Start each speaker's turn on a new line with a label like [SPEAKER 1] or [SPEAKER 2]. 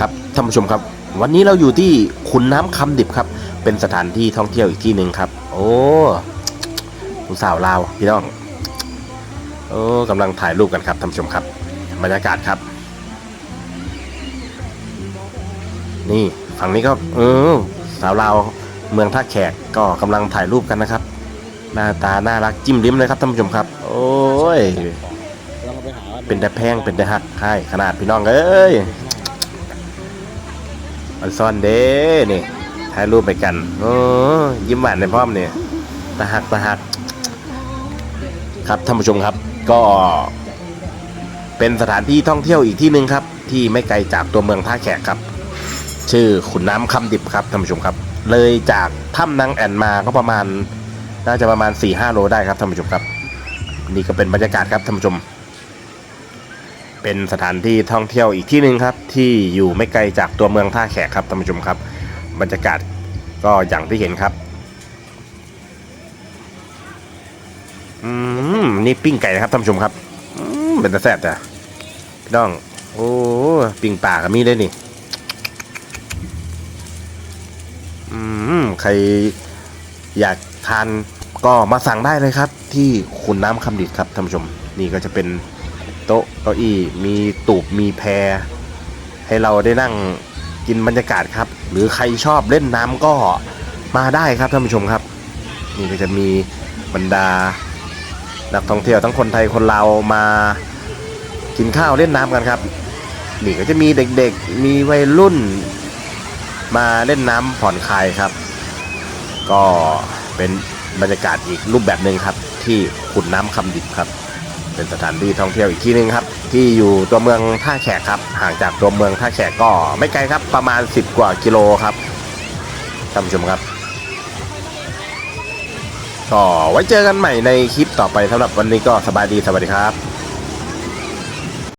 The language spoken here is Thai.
[SPEAKER 1] ครับท่านผู้ชมครับ วันนี้เราอยู่ที่ขุนน้ำคำดิบครับ เป็นสถานที่ท่องเที่ยวอีกที่หนึ่งครับ โอ้ผู้สาวลาวพี่น้องโอ้กำลังถ่ายรูปกันครับท่านผู้ชมครับบรรยากาศครับ นี่ฝั่งนี้ก็เออสาวลาวเมืองท่าแขกก็กำลังถ่ายรูปกันนะครับ หน้าตาน่ารักจิ้มลิ้มเลยครับท่านผู้ชมครับ โอ้ย
[SPEAKER 2] เรามาไปหาว่า
[SPEAKER 1] เป็นแต่แพงเป็นแต่หักให้ขนาดพี่น้องเอ้ย มันซ่อนเด้นี่ถ่ายรูปไปกันโอ้ยิ้มหวานในพร้อมเนี่ยตาหักตาหัก ครับท่านผู้ชมครับ ก็เป็นสถานที่ท่องเที่ยวอีกที่หนึ่งครับ ที่ไม่ไกลจากตัวเมืองท่าแขกครับ ชื่อขุนน้ำคำดิบครับท่านผู้ชมครับ เลยจากถ้ำนางแอ่นมาก็ประมาณ น่าจะประมาณ4ี่ห้าโลได้ครับท่านผู้ชมครับ นี่ก็เป็นบรรยากาศครับท่านผู้ชม เป็นสถานที่ท่องเที่ยวอีกที่หนึ่งครับ ที่อยู่ไม่ไกลจากตัวเมืองท่าแขกครับท่านผู้ชมครับ บรรยากาศก็อย่างที่เห็นครับอืมนี่ปิ้งไก่นะครับท่านผู้ชมครับอืมเป็นตะแซ่บจ้ะพี่น้อง โอ้ปิ้งป่าก็มีเลยนี่อืมใครอยากทานก็มาสั่งได้เลยครับ ที่ขุนน้ำคำดิดครับท่านผู้ชม นี่ก็จะเป็น โต๊ะเก้าอี้มีตูบมีแพร ให้เราได้นั่งกินบรรยากาศครับ หรือใครชอบเล่นน้ำก็มาได้ครับท่านผู้ชมครับ นี่ก็จะมีบรรดา นักท่องเที่ยวทั้งคนไทยคนลาวมากินข้าวเล่นน้ำกันครับ นี่ก็จะมีเด็กๆ มีวัยรุ่น มาเล่นน้ำผ่อนคลายครับ ก็เป็นบรรยากาศอีกรูปแบบหนึ่งครับ ที่ขุนน้ำคำดิบครับ เป็นสถานที่ท่องเที่ยวอีกที่หนึ่งครับ ที่อยู่ตัวเมืองท่าแขกครับ ห่างจากตัวเมืองท่าแขกก็ไม่ไกลครับ ประมาณ 10 กว่ากิโลครับท่านผู้ชมครับก็ไว้เจอกันใหม่ในคลิปต่อไปสำหรับวันนี้ก็สบายดีสวัสดีครับ